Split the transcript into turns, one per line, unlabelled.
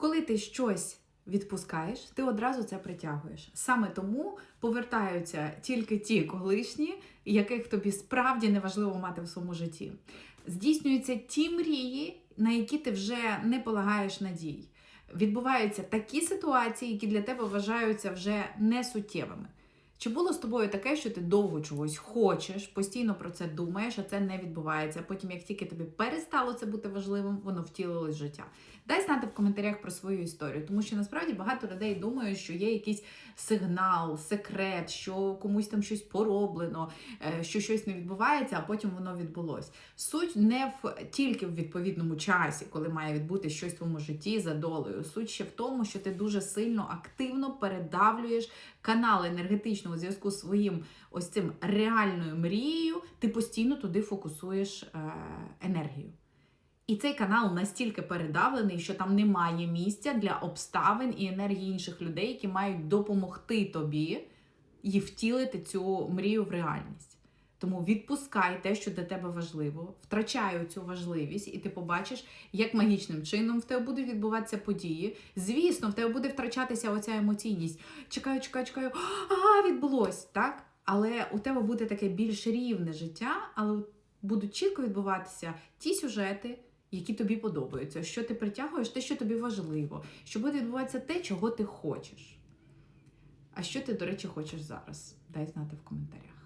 Коли ти щось відпускаєш, ти одразу це притягуєш. Саме тому повертаються тільки ті колишні, яких тобі справді неважливо мати в своєму житті. Здійснюються ті мрії, на які ти вже не полагаєш надій. Відбуваються такі ситуації, які для тебе вважаються вже несуттєвими. Чи було з тобою таке, що ти довго чогось хочеш, постійно про це думаєш, а це не відбувається? Потім, як тільки тобі перестало це бути важливим, воно втілилось в життя. Дай знати в коментарях про свою історію, тому що насправді багато людей думають, що є якийсь сигнал, секрет, що комусь там щось пороблено, е, що щось не відбувається, а потім воно відбулось. Суть не в тільки в відповідному часі, коли має відбути щось в твоєму житті за долею. Суть ще в тому, що ти дуже сильно активно передавлюєш канал енергетичного зв'язку з своїм ось цим реальною мрією, ти постійно туди фокусуєш е, енергію. І цей канал настільки передавлений, що там немає місця для обставин і енергії інших людей, які мають допомогти тобі і втілити цю мрію в реальність. Тому відпускай те, що для тебе важливо, втрачай цю важливість, і ти побачиш, як магічним чином в тебе будуть відбуватися події. Звісно, в тебе буде втрачатися оця емоційність. Чекаю, чекаю, чекаю, ага, відбулось, так? Але у тебе буде таке більш рівне життя, але будуть чітко відбуватися ті сюжети, які тобі подобаються, що ти притягуєш, те, що тобі важливо, що буде відбуватися те, чого ти хочеш. А що ти, до речі, хочеш зараз? Дай знати в коментарях.